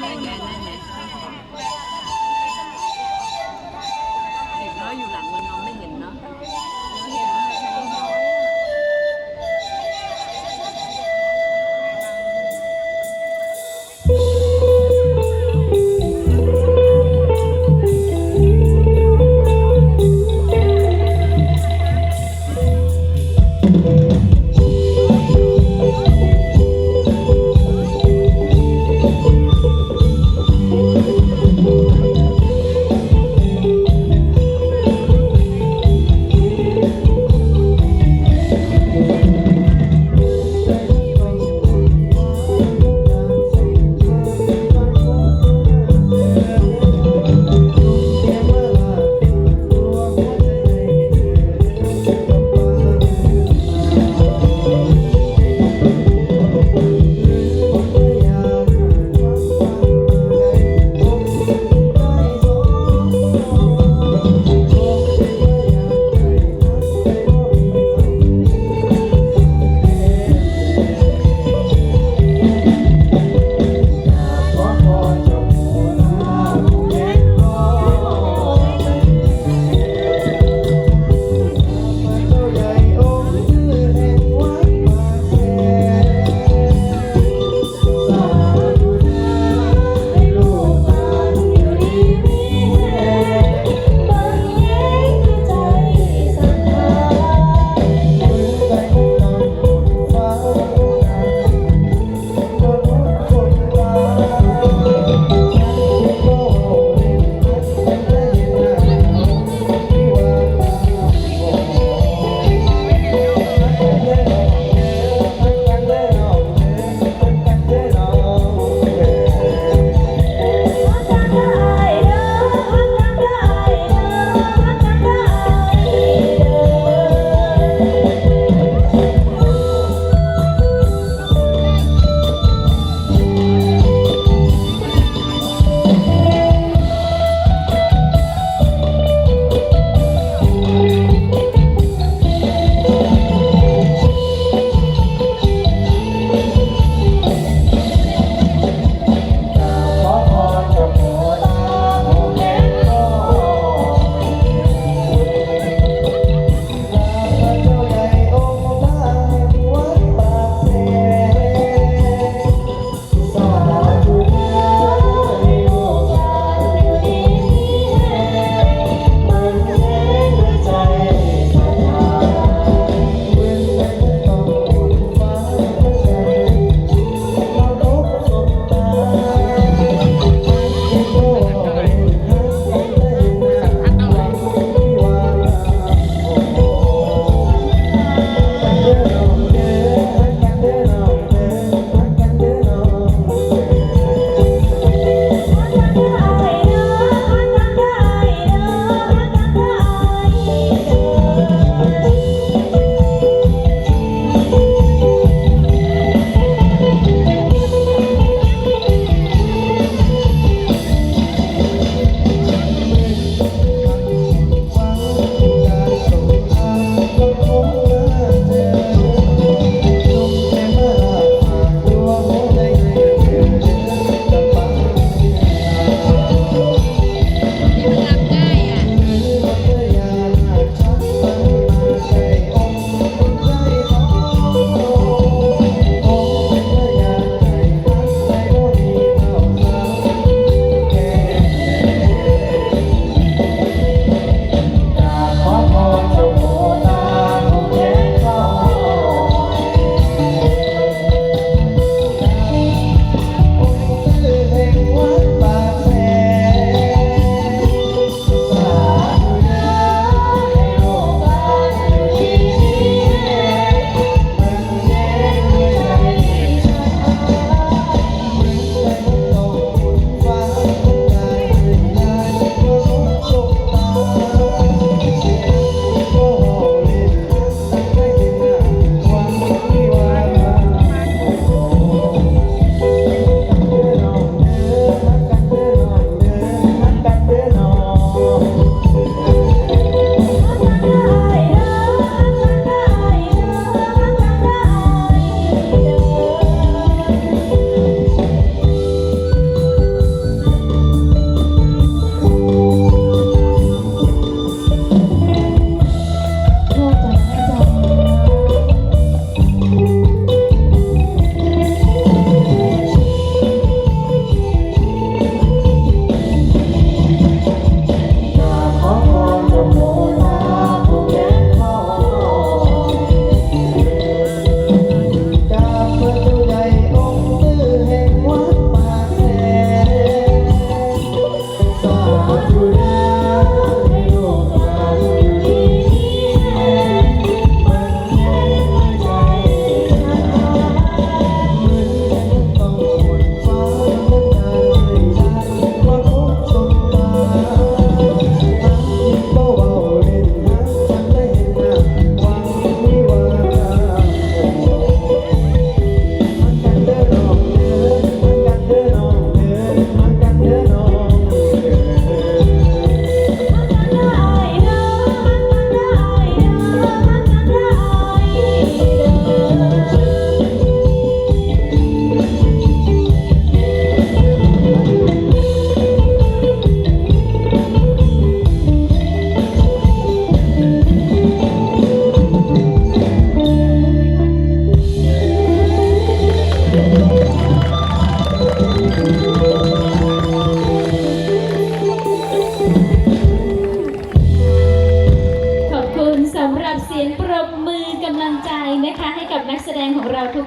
แ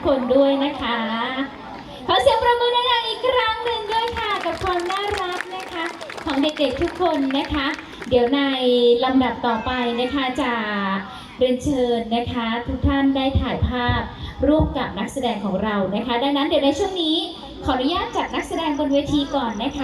คนด้วยนะคะ ขอเสียงประมือดังๆอีกครั้งหนึ่งด้วยค่ะ กับความน่ารักนะคะ ของเด็กๆทุกคนนะคะ เดี๋ยวในลำดับต่อไปนะคะจะเรียนเชิญนะคะ ทุกท่านได้ถ่ายภาพร่วมกับนักแสดงของเรานะคะ ดังนั้นเดี๋ยวในช่วงนี้ขออนุญาตจัดนักแสดงบนเวทีก่อนนะคะ